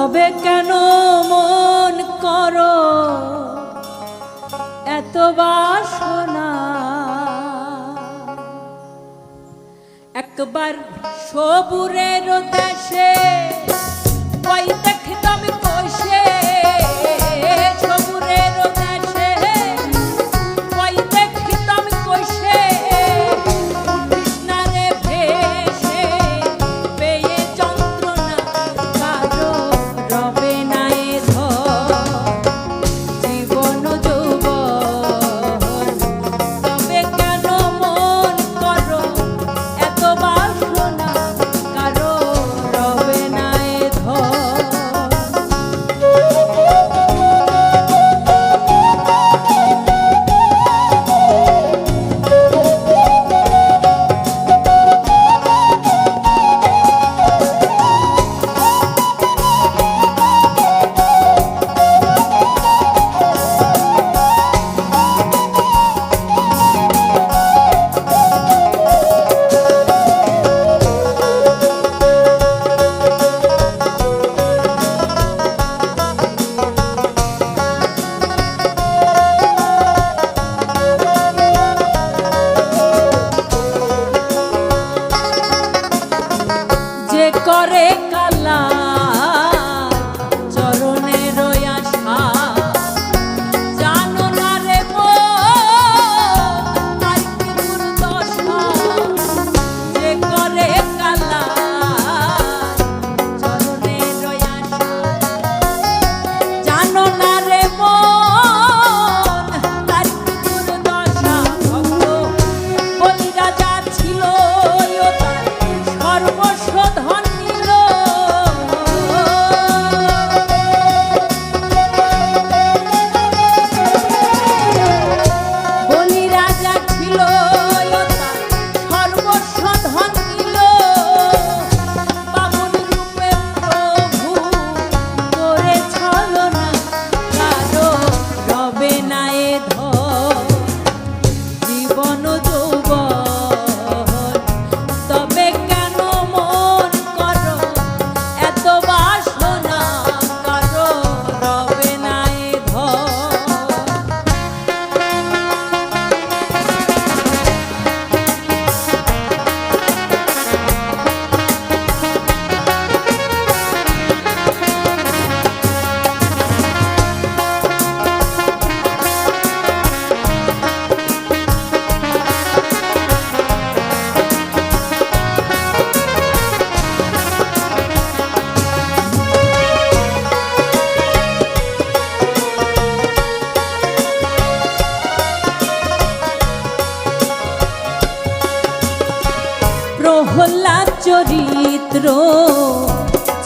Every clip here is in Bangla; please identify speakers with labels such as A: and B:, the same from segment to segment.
A: তবে কেন মন করো? এত বাসনা। একবার সবুরের দেশে পাইতে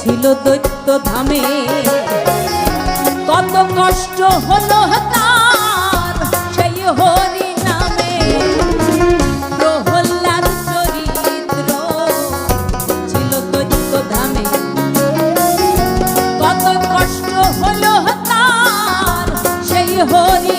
A: ছিল দৈত্য ধামে। কত কষ্ট হলো তার সেই হরি নামে প্রহ্লাদ চরিত্র ছিল দৈত্য ধামে। কত কষ্ট হলো তার সেই হরি